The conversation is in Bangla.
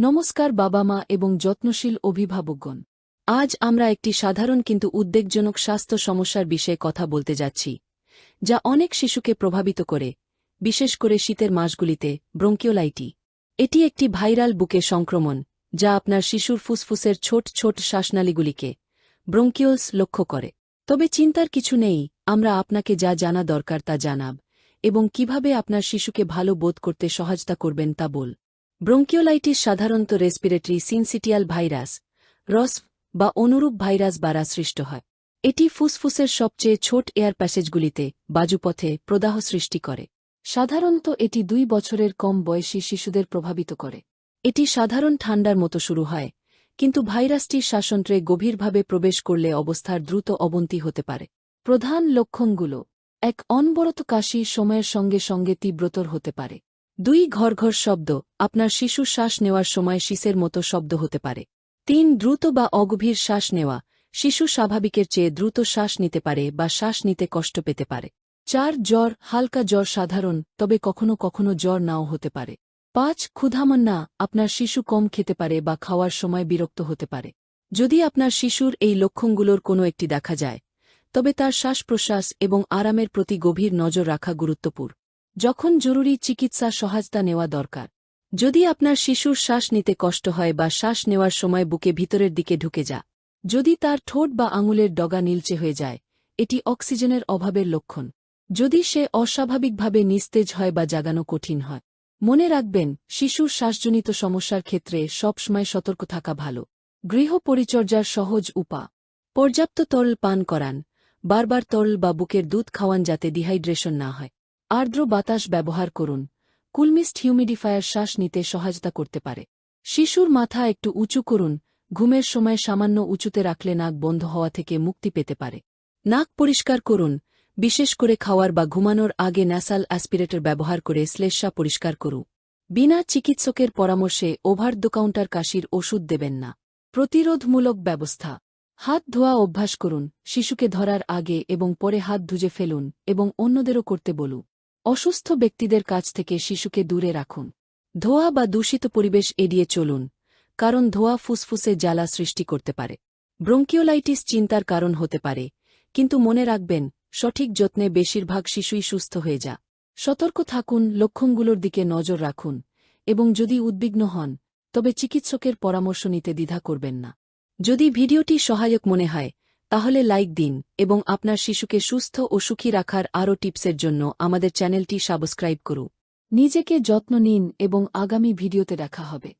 নমস্কার বাবা মা এবং যত্নশীল অভিভাবকগণ। আজ আমরা একটি সাধারণ কিন্তু উদ্বেগজনক স্বাস্থ্য সমস্যার বিষয়ে কথা বলতে যাচ্ছি, যা অনেক শিশুকে প্রভাবিত করে, বিশেষ করে শীতের মাসগুলিতে, ব্রঙ্কিওলাইটি। এটি একটি ভাইরাল বুকে সংক্রমণ, যা আপনার শিশুর ফুসফুসের ছোট ছোট শ্বাসনালীগুলিকে, ব্রঙ্কিওলস লক্ষ্য করে। তবে চিন্তার কিছু নেই, আমরা আপনাকে যা জানা দরকার তা জানাব, এবং কীভাবে আপনার শিশুকে ভালো বোধ করতে সহায়তা করবেন তা বল। ব্রঙ্কিওলাইটিস সাধারণত রেসপিরেটরি সিনসিটিয়াল ভাইরাস রস বা অনুরূপ ভাইরাস দ্বারা সৃষ্ট হয়। এটি ফুসফুসের সবচেয়ে ছোট এয়ার প্যাসেজগুলিতে বাজুপথে প্রদাহ সৃষ্টি করে। সাধারণত এটি দুই বছরের কম বয়সী শিশুদের প্রভাবিত করে। এটি সাধারণ ঠান্ডার মতো শুরু হয়, কিন্তু ভাইরাসটির শাসন্ত্রে গভীরভাবে প্রবেশ করলে অবস্থার দ্রুত অবনতি হতে পারে। প্রধান লক্ষণগুলো, এক অনবরত কাশি সময়ের সঙ্গে সঙ্গে তীব্রতর হতে পারে। দুই ঘর ঘর শব্দ, আপনার শিশু শ্বাস নেওয়ার সময় শীষের মতো শব্দ হতে পারে। তিন, দ্রুত বা অগভীর শ্বাস নেওয়া, শিশু স্বাভাবিকের চেয়ে দ্রুত শ্বাস নিতে পারে বা শ্বাস নিতে কষ্ট পেতে পারে। চার, জ্বর, হালকা জ্বর সাধারণ, তবে কখনো কখনো জ্বর নাও হতে পারে। পাঁচ, ক্ষুধামন্না, আপনার শিশু কম খেতে পারে বা খাওয়ার সময় বিরক্ত হতে পারে। যদি আপনার শিশুর এই লক্ষণগুলোর কোনো একটি দেখা যায়, তবে তার শ্বাস প্রশ্বাস এবং আরামের প্রতি গভীর নজর রাখা গুরুত্বপূর্ণ। যখন জরুরি চিকিৎসা সহায়তা নেওয়া দরকার। যদি আপনার শিশুর শ্বাস নিতে কষ্ট হয় বা শ্বাস নেওয়ার সময় বুকে ভিতরের দিকে ঢুকে যা যদি তার ঠোঁট বা আঙুলের ডগা নীলচে হয়ে যায়, এটি অক্সিজেনের অভাবের লক্ষণ। যদি সে অস্বাভাবিকভাবে নিস্তেজ হয় বা জাগানো কঠিন হয়, মনে রাখবেন, শিশুর শ্বাসজনিত সমস্যার ক্ষেত্রে সবসময় সতর্ক থাকা ভালো। গৃহ পরিচর্যার সহজ উপা পর্যাপ্ত তরল পান করান, বারবার তরল বা বুকের দুধ খাওয়ান যাতে ডিহাইড্রেশন না হয়। আর্দ্র বাতাস ব্যবহার করুন। কুলমিস্ট হিউমিডিফায়ার শ্বাস নিতে সহায়তা করতে পারে। শিশুর মাথা একটু উঁচু করুন, ঘুমের সময় সামান্য উঁচুতে রাখলে নাক বন্ধ হওয়া থেকে মুক্তি পেতে পারে। নাক পরিষ্কার করুন, বিশেষ করে খাওয়ার বা ঘুমানোর আগে ন্যাসাল অ্যাসপিরেটর ব্যবহার করে শ্লেষ্মা পরিষ্কার করু। বিনা চিকিৎসকের পরামর্শে ওভার দ্য কাউন্টার কাশির ওষুধ দেবেন না। প্রতিরোধমূলক ব্যবস্থা। হাত ধোয়া অভ্যাস করুন, শিশুকে ধরার আগে এবং পরে হাত ধুজে ফেলুন এবং অন্যদেরও করতে বলুন। অসুস্থ ব্যক্তিদের কাছ থেকে শিশুকে দূরে রাখুন। ধোয়া বা দূষিত পরিবেশ এড়িয়ে চলুন, কারণ ধোয়া ফুসফুসে জ্বালা সৃষ্টি করতে পারে। ব্রঙ্কিওলাইটিস চিন্তার কারণ হতে পারে, কিন্তু মনে রাখবেন, সঠিক যত্নে বেশিরভাগ শিশুই সুস্থ হয়ে যা। সতর্ক থাকুন, লক্ষণগুলোর দিকে নজর রাখুন, এবং যদি উদ্বিগ্ন হন, তবে চিকিৎসকের পরামর্শ নিতে দ্বিধা করবেন না। যদি ভিডিওটি সহায়ক মনে হয় তাহলে লাইক দিন এবং আপনার শিশুকে সুস্থ ও সুখী রাখার আরও টিপসের জন্য আমাদের চ্যানেলটি সাবস্ক্রাইব করুন। নিজেকে যত্ন নিন এবং আগামী ভিডিওতে দেখা হবে।